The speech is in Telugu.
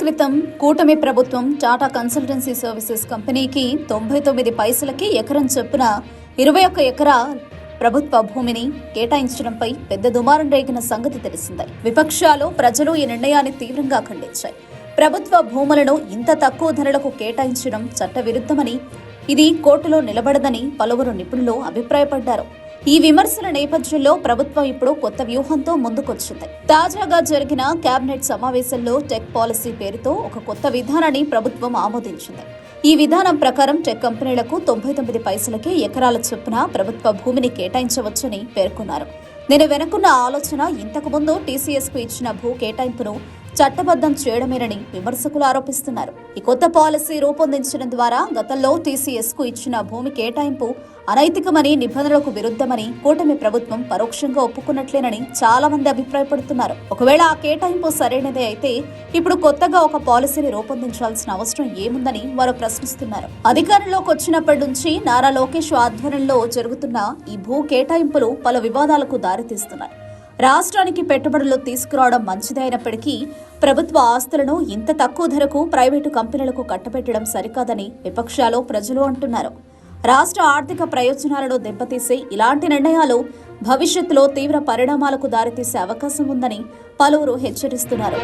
క్రితం కూటమి ప్రభుత్వం టాటా కన్సల్టెన్సీ సర్వీసెస్ కంపెనీకి తొంభై తొమ్మిది పైసలకి ఎకరం చొప్పున ఇరవై ఒక్క ఎకరా ప్రభుత్వ భూమిని కేటాయించడంపై పెద్ద దుమారం రేగిన సంగతి తెలిసిందే. విపక్షాలు ప్రజలు ఈ నిర్ణయాన్ని తీవ్రంగా ఖండించాయి. ప్రభుత్వ భూములను ఇంత తక్కువ ధరలకు కేటాయించడం చట్టవిరుద్ధమని ఇది కోర్టులో నిలబడదని పలువురు నిపుణులు అభిప్రాయపడ్డారు. ఈ విమర్శల నేపథ్యంలో ప్రభుత్వం ఇప్పుడు కొత్త వ్యూహంతో ముందుకొచ్చింది. తాజాగా జరిగిన కేబినెట్ సమావేశంలో టెక్ పాలసీ పేరుతో ఒక కొత్త విధానాన్ని ప్రభుత్వం ఆమోదించింది. ఈ విధానం ప్రకారం టెక్ కంపెనీలకు తొంభై తొమ్మిది పైసలకే ఎకరాల చొప్పున ప్రభుత్వ భూమిని కేటాయించవచ్చని పేర్కొన్నారు. నేను వెనుకున్న ఆలోచన ఇంతకు ముందు టీసీఎస్కు ఇచ్చిన భూ కేటాయింపును చట్టబద్ధం చేయడమేనని విమర్శకులు ఆరోపిస్తున్నారు. ఈ కొత్త పాలసీ రూపొందించడం ద్వారా గతంలో టీసీఎస్కు ఇచ్చిన భూమి కేటాయింపు అనైతికమని నిబంధనలకు విరుద్ధమని కూటమి ప్రభుత్వం పరోక్షంగా ఒప్పుకున్నట్లేనని చాలా మంది అభిప్రాయపడుతున్నారు. ఒకవేళ ఆ కేటాయింపు సరైనదే అయితే ఇప్పుడు కొత్తగా ఒక పాలసీని రూపొందించాల్సిన అవసరం ఏముందని వారు ప్రశ్నిస్తున్నారు. అధికారంలోకి వచ్చినప్పటి నుంచి నారా లోకేష్ ఆధ్వర్యంలో జరుగుతున్న ఈ భూ కేటాయింపులు పలు వివాదాలకు దారితీస్తున్నాయి. రాష్ట్రానికి పెట్టుబడులు తీసుకురావడం మంచిదే అయినప్పటికీ ప్రభుత్వ ఆస్తులను ఇంత తక్కువ ధరకు ప్రైవేటు కంపెనీలకు కట్టబెట్టడం సరికాదని విపక్షాలు ప్రజలు అంటున్నారు. రాష్ట్ర ఆర్థిక ప్రయోజనాలను దెబ్బతీసే ఇలాంటి నిర్ణయాలు భవిష్యత్తులో తీవ్ర పరిణామాలకు దారితీసే అవకాశం ఉందని పలువురు హెచ్చరిస్తున్నారు.